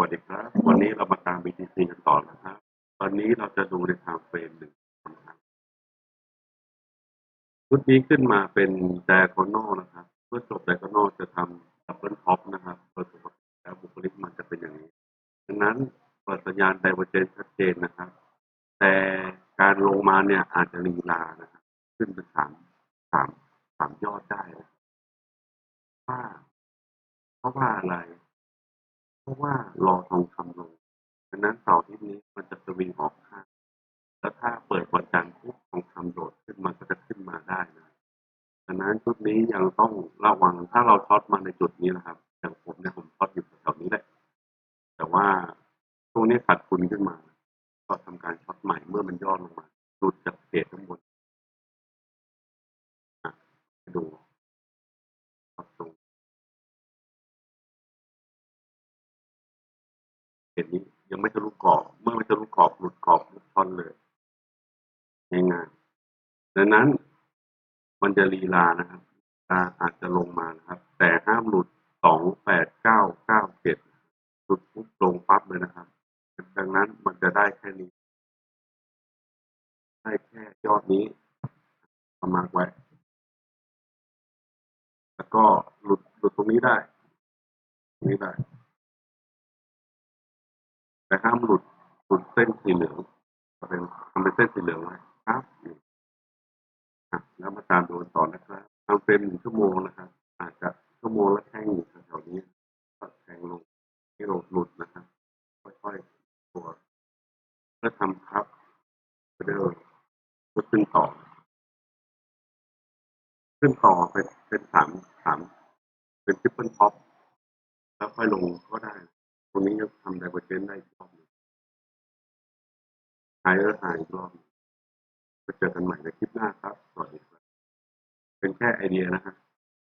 วัสดีครับ วันนี้เรามาตาม BTC กันต่อนะครับตอนนี้เราจะดูใน time frame หนึ่งนะครับชุดนี้ขึ้นมาเป็น diagonal นะครับ เมื่อจบ diagonal จะทำ double top นะครับโดยปกติแล้วบุคลิกมันจะเป็นอย่างนี้ ดังนั้นเปิดสัญญาณ divergence ชัดเจนนะครับ แต่การลงมาเนี่ยอาจจะลีลานะครับ ขึ้นเป็นสามสามสามยอดได้นะว่าเพราะว่าอะไร ราะว่ารอทองคำลง ดังนั้นเสาร์อาที่นี้มันจะสวิงออกข้าง แล้วถ้าเปิดวันจันทร์ปุ๊บทองคำโดดขึ้นมันก็จะขึ้นมาได้นะ ดังนั้นชุดนี้ยังต้องระวัง ถ้าเราช็อตมาในจุดนี้นะครับ อย่างผมเนี่ยผมช็อตอยู่แถวนี้แหละ แต่ว่าช่วงนี้ขาดทุนขึ้นมา ก็ทำการช็อตใหม่เมื่อมันย่อลงมาหลุดจากเศษข้างบนดู เศษนี้ ยังไม่ทะลุกรอบ เมื่อไม่ทะลุกรอบหลุดกรอบหลุดท่อนเลยง่ายๆดังนั้นมันจะลีลานะครับตาอาจจะลงมานะครับ แต่ห้ามหลุดสองแปดเก้าเก้าเจ็ดหลุดปุ๊บลงปั๊บเลยนะครับ ดังนั้นมันจะได้แค่นี้ ได้แค่ยอดนี้ประมาณไว้ แล้วก็หลุดหลุดตรงนี้ได้ตรงนี้ได้ แต่ห้ามหลุดหลุดเส้นสีเหลืองเป็นทำเป็นเส้นสีเหลืองไว้ครับแล้วมาตามดูต่อนะครับทำเป็นหนึ่งชั่วโมงนะครับ อาจจะชั่วโมงละแท่งอยู่แถวนี้ก็แทงลงที่หลุดหลุดนะครับค่อยๆตัวเพื่อทำครับเดินก็ขึ้นต่อ ขึ้นต่อเป็นเป็นสามสามเป็นทริปเปิลท็อปแล้วค่อยลงก็ได้ ตรงนี้ทำไดเวอร์เจนได้อีกรอบหนึ่งหายแล้วหายอีกรอบหนึ่งก็เจอกันใหม่ในคลิปหน้าครับ สวัสดีครับ เป็นแค่ไอเดียนะฮะ